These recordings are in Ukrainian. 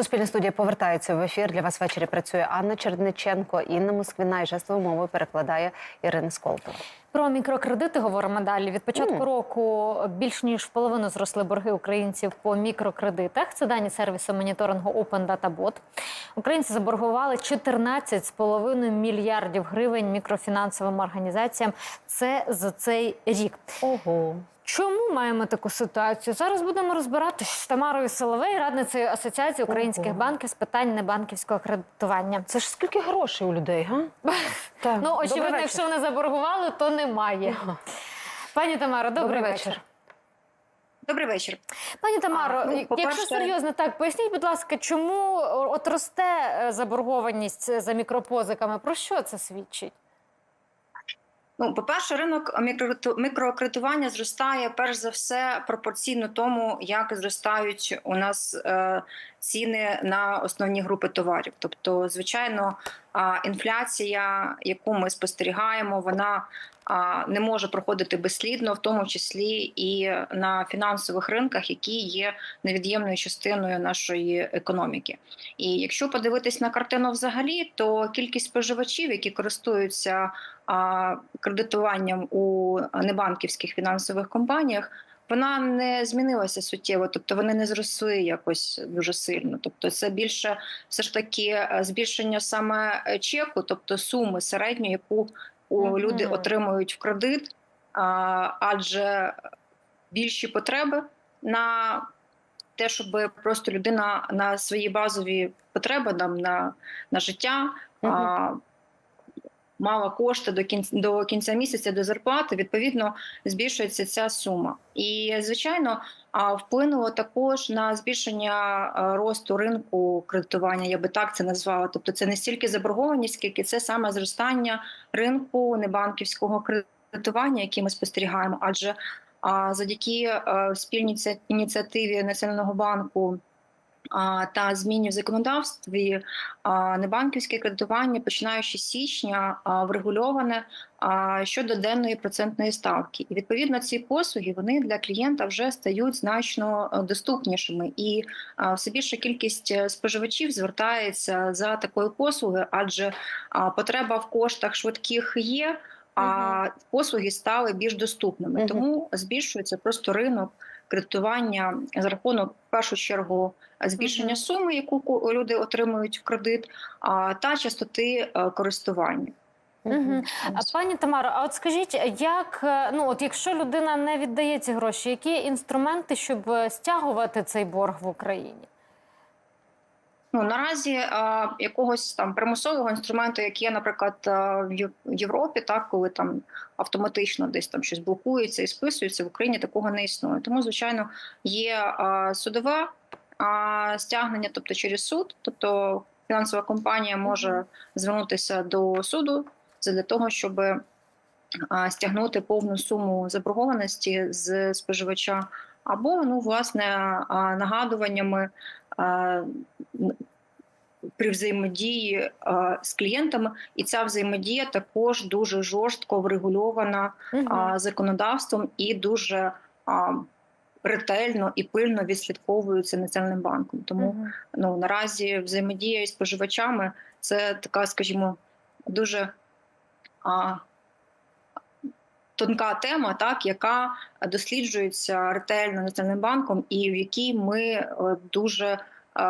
Суспільна студія повертається в ефір. Для вас ввечері працює Анна Черниченко, Інна Москвіна і жестовою мовою перекладає Ірина Сколтова. Про мікрокредити говоримо далі. Від початку року року більш ніж в половину зросли борги українців по мікрокредитах. Це дані сервісу моніторингу Open Data Bot. Українці заборгували 14,5 мільярдів гривень мікрофінансовим організаціям. Це за цей рік. Ого. Чому маємо таку ситуацію? Зараз будемо розбиратись з Тамарою Соловей, радницею Асоціації українських Ого. банків з питань небанківського кредитування. Це ж скільки грошей у людей, га? Так. Ну, очевидно, якщо вони заборгували, то немає. Пані Тамаро, добрий, Добрий вечір. вечір. Добрий вечір. Пані Тамаро, ну, якщо серйозно, так поясніть, будь ласка, чому от росте е, заборгованість за мікропозиками? Про що це свідчить? Ну, по-перше, ринок мікрокредиту- мікрокредитування зростає перш за все пропорційно тому, як зростають у нас е, ціни на основні групи товарів. Тобто, звичайно, інфляція, яку ми спостерігаємо, вона не може проходити безслідно, в тому числі і на фінансових ринках, які є невід'ємною частиною нашої економіки. І якщо подивитись на картину взагалі, то кількість споживачів, які користуються кредитуванням у небанківських фінансових компаніях, вона не змінилася суттєво, тобто вони не зросли якось дуже сильно. Тобто, це більше все ж таки е, збільшення саме е, чеку, тобто суми середньої, яку у люди отримують в кредит, адже більші потреби на те, щоб просто людина на свої базові потреби там, на, на життя. А, Мала кошти до кінця до кінця місяця до зарплати, відповідно збільшується ця сума. І звичайно, вплинуло також на збільшення росту ринку кредитування. Я би так це назвала. Тобто, це не стільки заборгованість, скільки це саме зростання ринку небанківського кредитування, який ми спостерігаємо. Адже а, завдяки а, спільній ініціативі Національного банку. Та зміні в законодавстві небанківське кредитування, починаючи з січня, врегульоване щодо денної процентної ставки. І відповідно ці послуги вони для клієнта вже стають значно е, доступнішими. І все більша кількість е, споживачів звертається за такою послугою, адже потреба в коштах швидких є. А послуги стали більш доступними, тому збільшується просто ринок кредитування за рахунок в першу чергу збільшення суми, яку люди отримують в кредит, а, та частоти е, користування. Угу. А пані Тамаро, а от скажіть, як е, ну от якщо людина не віддає ці гроші, які інструменти, щоб е, стягувати цей борг в Україні? Ну наразі е, якогось там примусового інструменту, як є, наприклад, е, в Європі, так коли там автоматично десь там щось блокується і списується в Україні, такого не існує. Тому, звичайно, є е, судове е, стягнення, тобто через суд, тобто фінансова компанія може звернутися до суду для того, щоб е, стягнути повну суму заборгованості з споживача, або ну власне нагадуваннями. При взаємодії з клієнтами, і ця взаємодія також дуже жорстко врегульована а, законодавством і дуже ретельно і пильно відслідковується національним банком. Тому Мгм. ну наразі взаємодія із споживачами це така, скажімо, дуже тонка тема, так яка досліджується ретельно національним банком, і в якій ми е, дуже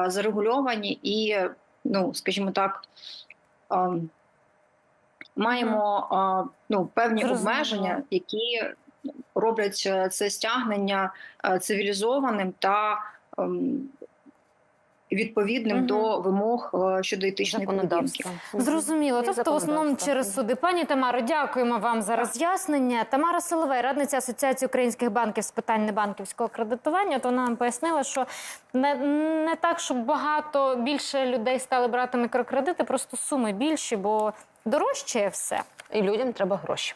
зарегульовані і, ну скажімо так. Маємо ну, певні Зрозуміло. обмеження, які роблять е, це стягнення е, цивілізованим та ем, відповідним Мгм. до вимог е, щодо етичної поведінки. Зрозуміло. Тобто, в основному через суди. Пані Тамаро, дякуємо вам за роз'яснення. Тамара Соловей, радниця Асоціації українських банків з питань небанківського кредитування. То вона нам пояснила, що не, не так, щоб багато більше людей стали брати мікрокредити, просто суми більші, бо дорожчає все. І людям треба гроші.